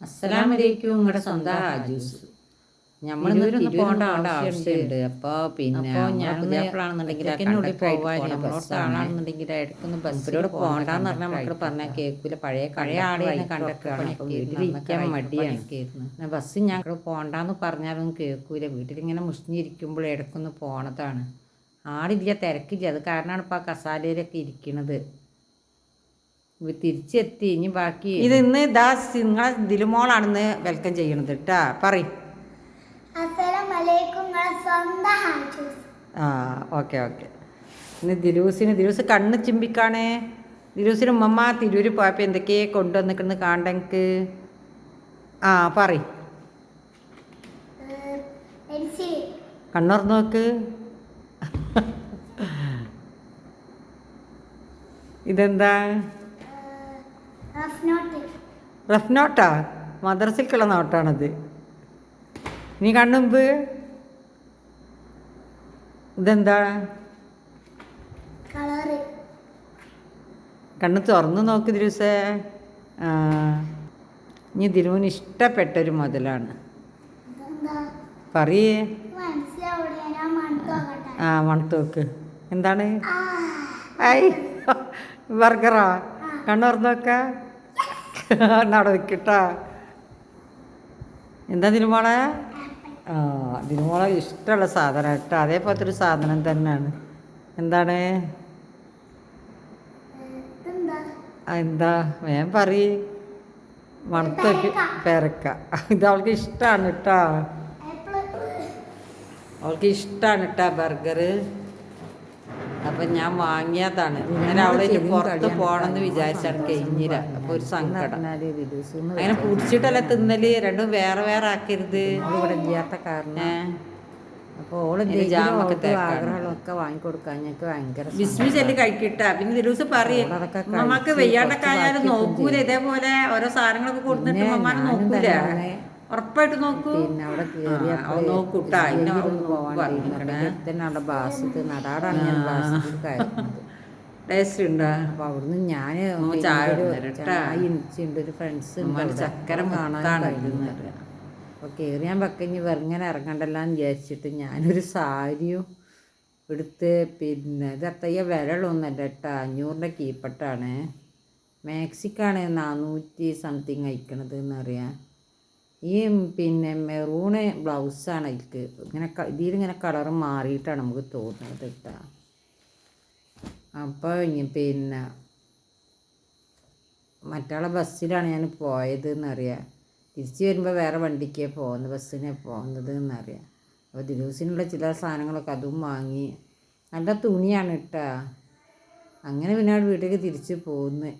അസ്സലാമലൈക്കും. നിങ്ങളുടെ സ്വന്തം ഹാജൂസ്. നമ്മളിന്ന് പോകേണ്ട ആവശ്യമുണ്ട് അപ്പോൾ പിന്നെ ഞാൻ പുതിയപ്പോഴാണെന്നുണ്ടെങ്കിൽ പോകാനുണ്ടെങ്കിൽ ഇടയ്ക്കൊന്ന് ബസ്സിലൂടെ പോകണ്ടെന്ന് പറഞ്ഞാൽ മക്കൾ പറഞ്ഞാൽ കേൾക്കില്ല പഴയ പഴയ ആളെയാണ് കണ്ടൊക്കെയാണ് വീട്ടിലിരിക്കാൻ മടിയാണ്. ബസ് ഞങ്ങൾ പോകണ്ടെന്ന് പറഞ്ഞാലൊന്നും കേൾക്കൂല വീട്ടിലിങ്ങനെ മുഷിഞ്ഞിരിക്കുമ്പോൾ ഇടയ്ക്കൊന്ന് പോണതാണ്. ആളില്ല തിരക്കില്ല. അത് കാരണമാണ് ഇപ്പോൾ ആ കസാലയിലൊക്കെ ഇരിക്കണത്. തിരിച്ചെത്തി ഇനി ബാക്കി ഇത് ഇന്ന് ഇതാ നിങ്ങളെ ദിലുമോളാണെന്ന് വെൽക്കം ചെയ്യണത് കേട്ടാ പറയും. ആ ഓക്കെ ഓക്കെ. ഇന്ന് ദിലൂസിന് ദിലൂസ് കണ്ണ് ചിമ്പിക്കാണേ. ദിലൂസിന് ഉമ്മമ്മ തിരൂര് പോയപ്പോൾ എന്തൊക്കെയെ കൊണ്ടുവന്നിക്കുന്നു കാണ്ടെനിക്ക് ആ പറ കണ്ണുറന്ന് നോക്ക്. ഇതെന്താ? റഫ് നോട്ടാ മദ്രസിൽക്കുള്ള നോട്ടാണത്. നീ കണ്ണുമ്പ് ഇതെന്താ? കണ്ണ് തുറന്നു നോക്ക് ദിലൂസേ ആ. ഇനി ദിലുവിന് ഇഷ്ടപ്പെട്ടൊരു മുതലാണ്. പറയേ. ആ മണത്തോക്ക് എന്താണ്? ഐ ബർഗറാ കണ്ണു തുറന്നു നോക്ക. അവിടെ നിൽക്കട്ടാ എന്താ തിരുമോളെ ആ തിരുമോളെ ഇഷ്ടമുള്ള സാധനം കേട്ടോ. അതേപോലത്തെ ഒരു സാധനം തന്നെയാണ്. എന്താണ്? എന്താ? വേം പറയ്. മണത്ത് പേരക്ക. ഇത് അവൾക്ക് ഇഷ്ടമാണ് കേട്ടോ. അവൾക്ക് ഇഷ്ടമാണ് കേട്ടോ ബർഗർ അപ്പം ഞാൻ വാങ്ങിയതാണ്. അങ്ങനെ അവിടെ പുറത്ത് പോകണമെന്ന് വിചാരിച്ചാണ് കഴിഞ്ഞില്ല അപ്പോൾ ഒരു സങ്കടം. അങ്ങനെ പിടിച്ചിട്ടല്ല തിന്നൽ രണ്ടും വേറെ വേറെ ആക്കരുത്. ഇവിടെ ഇല്ലാത്ത കാരണം. അപ്പോൾ ഓൾ ഇതിന് ജാമൊക്കെ തേക്കാണ്. ആഗ്രഹങ്ങളൊക്കെ വാങ്ങിക്കൊടുക്കാൻ ഞങ്ങൾക്ക് ഭയങ്കര ബിസ്മി ചെല്ലി കഴിക്കട്ട. പിന്നെ ദിവസം പറയും നമ്മക്ക് വെയ്യാണ്ടൊക്കെ ആയാലും നോക്കൂല. ഇതേപോലെ ഓരോ സാധനങ്ങളൊക്കെ കൊടുത്തിട്ട് മമ്മാനെ നോക്കൂല. ഉറപ്പായിട്ട് നോക്കൂ. പിന്നെ അവിടെ അവൻ നോക്കൂട്ടാ ഇന്നെ അവിടെ ബാസത്ത് നടാടാണ് ഞാൻ ബാസത്തിൽ കയറുന്നത് ടേസ്റ്റ് ഉണ്ടോ? അപ്പോൾ അവിടുന്ന് ഞാൻ ചായ ഒരു ഫ്രണ്ട്സ് ചക്കരം കാണാൻ അപ്പൊ. അപ്പോൾ കയറിയാൻ പക്കഞ്ഞ് വെറുങ്ങനെ ഇറങ്ങണ്ടല്ലാന്ന് വിചാരിച്ചിട്ട് ഞാനൊരു സാരിയും എടുത്ത് പിന്നെ ഇത് അത്രയ്യ വിരളൊന്നല്ല കേട്ടോ അഞ്ഞൂറിന്റെ കീപ്പട്ടാണ്. മാക്സിക്കാണ് നാനൂറ്റി സംതിങ് അയക്കണത് എന്നറിയാം ഈ പിന്നെ മെറൂണ് ബ്ലൗസാണ് അതിൽക്ക് ഇങ്ങനെ ഇതിലിങ്ങനെ കളർ മാറിയിട്ടാണ് നമുക്ക് തോന്നുന്നത് കേട്ടോ അപ്പോൾ പിന്നെ മറ്റാളെ ബസ്സിലാണ് ഞാൻ പോയത് എന്നറിയാം തിരിച്ച് വരുമ്പോൾ വേറെ വണ്ടിക്കേ പോകുന്നത് ബസ്സിനെ പോകുന്നത് എന്നറിയാം അപ്പോൾ ദിലൂസിനുള്ള ചില സാധനങ്ങളൊക്കെ അതും വാങ്ങി. നല്ല തുണിയാണ് കേട്ടോ അങ്ങനെ പിന്നെ വീട്ടിലേക്ക് തിരിച്ച് പോകുന്നത്